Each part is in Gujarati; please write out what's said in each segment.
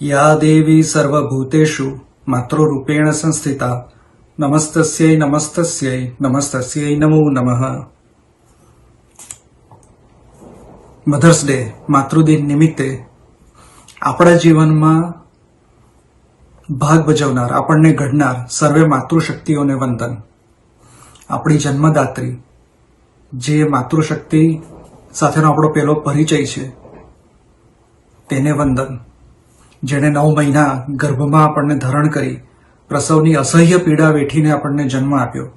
યા દેવી સર્વભૂતેષુ માતૃરૂપેણ સંસ્થિતા, નમસ્તસ્યૈ નમસ્તસ્યૈ નમસ્તસ્યૈ નમો નમઃ. મધર્સ ડે માતૃદિન નિમિત્તે આપણા જીવનમાં ભાગ ભજવનાર, આપણને ઘડનાર સર્વે માતૃશક્તિઓને વંદન. આપણી જન્મદાત્રી જે માતૃશક્તિ સાથેનો આપણો પહેલો પરિચય છે, તેને વંદન. જેણે નવ મહિના ગર્ભમાં આપણને ધરણ કરી પ્રસવની અસહ્ય પીડા વેઠીને આપણને જન્મ આપ્યો.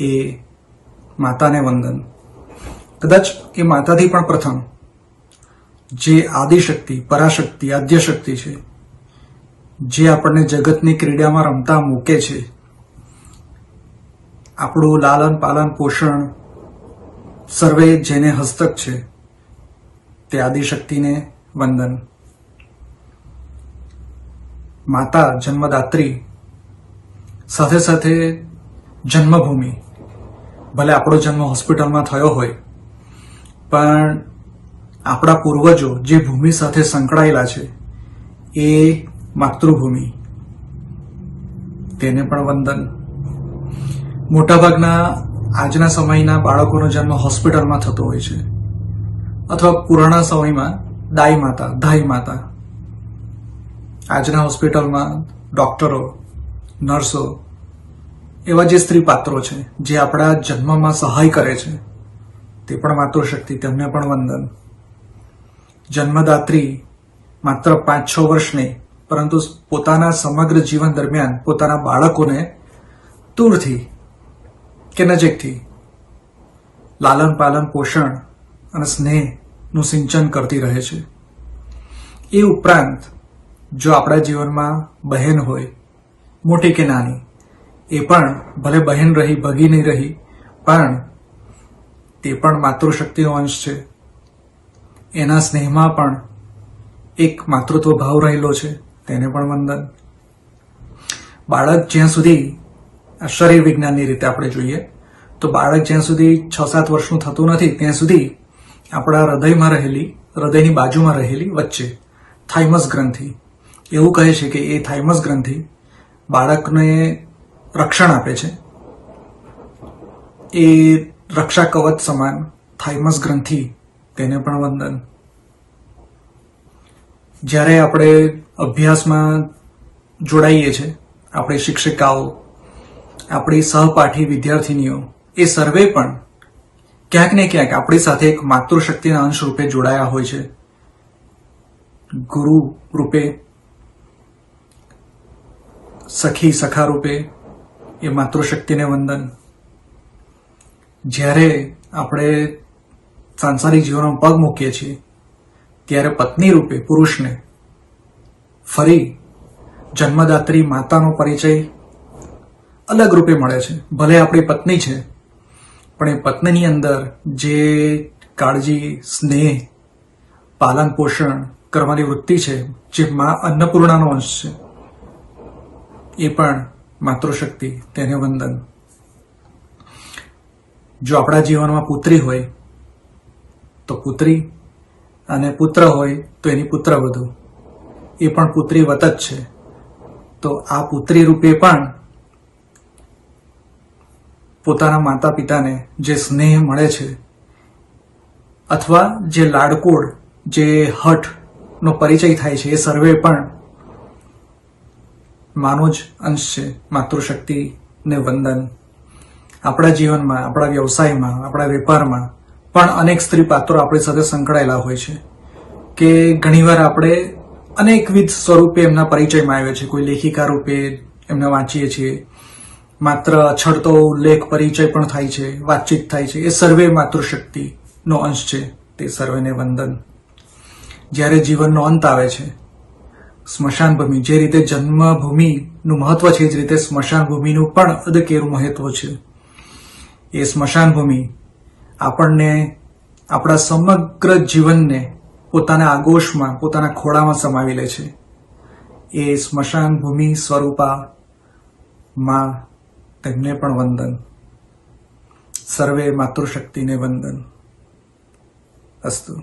એ માતાને વંદન. કદાચ એ માતાથી પણ પ્રથમ. જે આદિશક્તિ, પરાશક્તિ, આદ્યશક્તિ છે, જે આપણને જગતની ક્રીડામાં રમતા મૂકે છે. આપણું લાલન પાલન પોષણ સર્વે જેને હસ્તક છે, તે આદિશક્તિને વંદન. માતા જન્મદાત્રી, સાથે સાથે જન્મભૂમિ. ભલે આપણો જન્મ હોસ્પિટલમાં થયો હોય, પણ આપણા પૂર્વજો જે ભૂમિ સાથે સંકળાયેલા છે, એ માતૃભૂમિ. તેને પણ વંદન. મોટાભાગના આજના સમયના બાળકોનો જન્મ હોસ્પિટલમાં થતો હોય છે, અથવા પુરાણા સમયમાં, દાઈ માતા, ધાઈ માતા આજના હોસ્પિટલમાં ડોક્ટરો, નર્સો, એવા જે સ્ત્રી પાત્રો છે, જે આપણા જન્મમાં સહાય કરે છે, તે પણ માતૃશક્તિ, તેમને પણ વંદન. જન્મદાત્રી માત્ર પાંચ છ વર્ષ નહીં પરંતુ પોતાના સમગ્ર જીવન દરમિયાન પોતાના બાળકોને દૂરથી કે નજીકથી લાલન પાલન પોષણ અને સ્નેહનું સિંચન કરતી રહે છે. એ ઉપરાંત જો આપણા જીવનમાં બહેન હોય, મોટી કે નાની, એ પણ ભલે બહેન રહી, ભગી નહીં રહી, પણ તે પણ માતૃશક્તિનો અંશ છે. એના સ્નેહમાં પણ એક માતૃત્વ ભાવ રહેલો છે, તેને પણ વંદન. બાળક જ્યાં સુધી શરીર વિજ્ઞાનની રીતે આપણે જોઈએ, તો બાળક જ્યાં સુધી છ સાત વર્ષનું થતું નથી, ત્યાં સુધી આપણા હૃદયમાં રહેલી, હૃદયની બાજુમાં રહેલી વચ્ચે, થાઇમસ ગ્રંથિ એવું કહે છે કે એ થાઇમસ ગ્રંથિ બાળકને રક્ષણ આપે છે. એ રક્ષા કવચ સમાન થાઇમસ ગ્રંથિ તેને પણ વંદન. જ્યારે આપણે અભ્યાસમાં જોડાઈએ છીએ આપણી શિક્ષિકાઓ, આપણી સહપાઠી વિદ્યાર્થીનીઓ, એ સર્વે પણ ક્યાંક ને ક્યાંક આપણી સાથે એક માતૃશક્તિના અંશ રૂપે જોડાયા હોય છે. ગુરુ રૂપે સખી સખા રૂપે એ માતૃશક્તિને વંદન. જ્યારે આપણે સાંસારિક જીવનમાં પગ મૂકીએ છીએ, ત્યારે પત્ની રૂપે પુરુષને ફરી જન્મદાત્રી માતાનો પરિચય અલગ રૂપે મળે છે. ભલે આપણી પત્ની છે, પણ એ પત્નીની અંદર જે કાળજી, સ્નેહ પાલન પોષણ કરવાની વૃત્તિ છે, જે મા અન્નપૂર્ણાનો અંશ છે. એ પણ માતૃશક્તિ, તેને વંદન. જો આપણા જીવનમાં પુત્રી હોય, તો પુત્રી, અને પુત્ર હોય, તો એની પુત્ર વધુ એ પણ પુત્રી વત જ છે. તો આ પુત્રી રૂપે પણ પોતાના માતા પિતાને જે સ્નેહ મળે છે, અથવા જે લાડકોડ, જે હઠનો પરિચય થાય છે, એ સર્વે પણ માનો જ અંશ છે માતૃશક્તિને વંદન. આપણા જીવનમાં, આપણા વ્યવસાયમાં, આપણા વેપારમાં પણ અનેક સ્ત્રી પાત્રો આપણી સાથે સંકળાયેલા હોય છે કે ઘણીવાર આપણે અનેકવિધ સ્વરૂપે એમના પરિચયમાં આવ્યા છે કોઈ લેખિકા રૂપે એમને વાંચીએ છીએ. માત્ર અછડતો ઉલ્લેખ પરિચય પણ થાય છે, વાતચીત થાય છે. એ સર્વે માતૃશક્તિનો અંશ છે, તે સર્વેને વંદન. જ્યારે જીવનનો અંત આવે છે સ્મશાન ભૂમિ જે રીતે જન્મભૂમિનું મહત્વ છે, એ જ રીતે સ્મશાન ભૂમિનું પણ અદકેરું મહત્વ છે. એ સ્મશાન ભૂમિ આપણને, આપણા સમગ્ર જીવનને પોતાના આગોશમાં, પોતાના ખોળામાં સમાવી લે છે. એ સ્મશાન ભૂમિ સ્વરૂપા માં તેમને પણ વંદન. સર્વે માતૃશક્તિને વંદન. અસ્તુ.